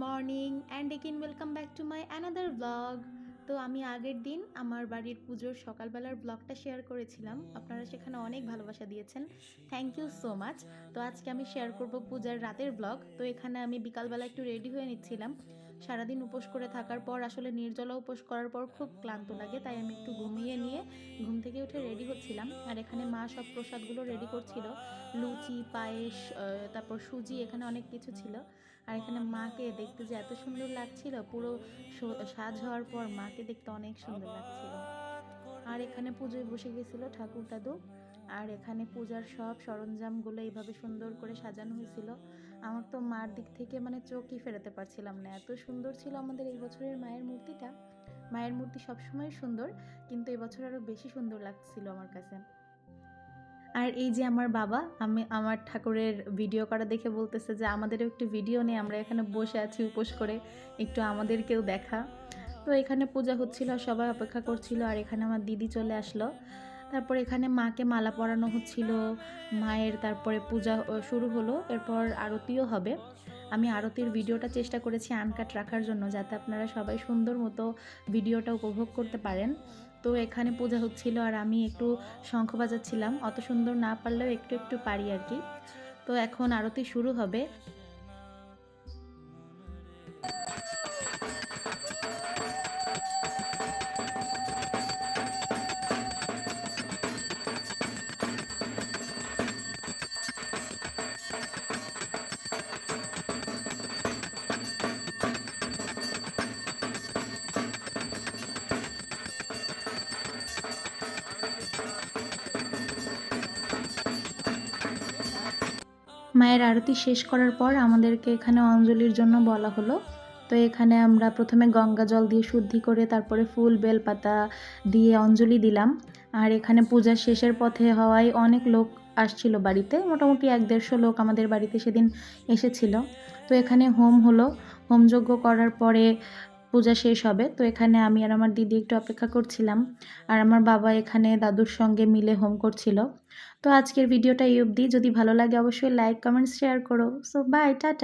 Morning and again welcome back to my another vlog তো আমি আগের দিন আমার বাড়ির পুজোর সকালবেলার ব্লগটা শেয়ার করেছিলাম। আপনারা সেখানে অনেক ভালোবাসা দিয়েছেন। থ্যাংক ইউ সো মাচ তো আজকে আমি শেয়ার করব পূজার রাতের ব্লগ তো এখানে আমি বিকালবেলা একটু রেডি হয়ে নিচ্ছিলাম। সারাদিন উপোস করে থাকার পর আসলে নির্জলা উপোস করার পর খুব ক্লান্ত লাগে, তাই আমি একটু ঘুমিয়ে নিয়ে ঘুম থেকে উঠে রেডি হচ্ছিলাম। আর এখানে মা সব প্রসাদগুলো রেডি করছিল, লুচি, পায়েস তারপর সুজি, এখানে অনেক কিছু ছিল। আর এখানে মাকে দেখতে যে এত সুন্দর লাগছিল, পুরো সাজ হওয়ার পর মাকে দেখতে অনেক সুন্দর লাগছিল। আর এখানে পুজোয় বসে গেছিল ঠাকুর দাদু। আর এখানে পূজার সব সরঞ্জামগুলো এইভাবে সুন্দর করে সাজানো হয়েছিল। আমার তো মার দিক থেকে মানে চোখই ফেরাতে পারছিলাম না। এত সুন্দর ছিল আমাদের এই বছরের মায়ের মূর্তিটা। মায়ের মূর্তি সবসময় সুন্দর, কিন্তু এবছর আরও বেশি সুন্দর লাগছিল আমার কাছে। আর এই যে আমার বাবা, আমি আমার ঠাকুরের ভিডিও করা দেখে বলতেছে যে, আমাদেরও একটু ভিডিও নেই আমরা এখানে বসে আছি উপোস করে। একটু আমাদেরকেও দেখা। তো এখানে পূজা হচ্ছিল, সবাই অপেক্ষা করছিল আর এখানে আমার দিদি চলে আসলো। তারপর এখানে মাকে মালা পরানো হচ্ছিল, মায়ের তারপরে পূজা শুরু হলো, এরপর আরতিও হবে। আমি আরতির ভিডিওটা চেষ্টা করেছি আনকাট রাখার জন্য, যাতে আপনারা সবাই সুন্দর মতো ভিডিওটা উপভোগ করতে পারেন। তো এখানে পূজা হচ্ছিল আর আমি একটু শঙ্খ বাজাচ্ছিলাম। অত সুন্দর না পারলেও একটু একটু পারি আর কি। তো এখন আরতি শুরু হবে। মায়ের আরতি শেষ করার পর আমাদেরকে এখানে অঞ্জলির জন্য বলা হলো। তো এখানে আমরা প্রথমে গঙ্গা জল দিয়ে শুদ্ধি করে তারপরে ফুল, বেলপাতা দিয়ে অঞ্জলি দিলাম। আর এখানে পূজার শেষের পথে হওয়ায় অনেক লোক আসছিল বাড়িতে। মোটামুটি এক দেড়শো লোক আমাদের বাড়িতে সেদিন এসেছিল। তো এখানে হোম হলো। হোমযজ্ঞ করার পরে পূজা শেষ হবে, তো এখানে আমি আর আমার দিদি একটু অপেক্ষা করছিলাম। আর আমার বাবা এখানে দাদুর সঙ্গে মিলে হোম করছিল। তো আজকের ভিডিওটা এই অবধি। যদি ভালো লাগে অবশ্যই লাইক কমেন্ট শেয়ার করো। So bye tata.